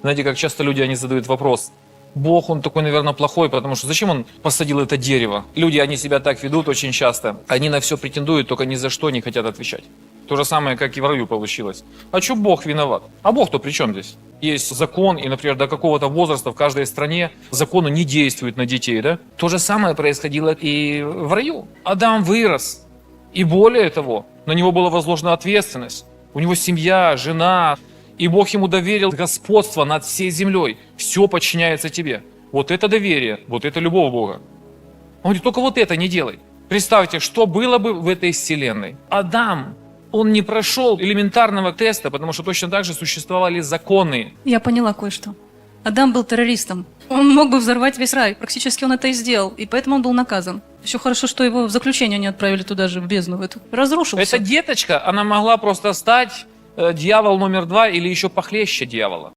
Знаете, как часто люди, они задают вопрос, Бог, он такой, наверное, плохой, потому что зачем он посадил это дерево? Люди, они себя так ведут очень часто. Они на все претендуют, только ни за что не хотят отвечать. То же самое, как и в раю получилось. А что Бог виноват? А Бог-то при чем здесь? Есть закон, и, например, до какого-то возраста в каждой стране законы не действуют на детей, да? То же самое происходило и в раю. Адам вырос. И более того, на него была возложена ответственность. У него семья, жена. И Бог ему доверил господство над всей землей. Все подчиняется тебе. Вот это доверие, вот это любовь Бога. Он говорит, только вот это не делай. Представьте, что было бы в этой вселенной. Адам, он не прошел элементарного теста, потому что точно так же существовали законы. Я поняла кое-что. Адам был террористом. Он мог бы взорвать весь рай. Практически он это и сделал. И поэтому он был наказан. Еще хорошо, что его в заключение не отправили туда же, в бездну в эту. Разрушился. Эта деточка, она могла просто стать дьявол номер два или еще похлеще дьявола.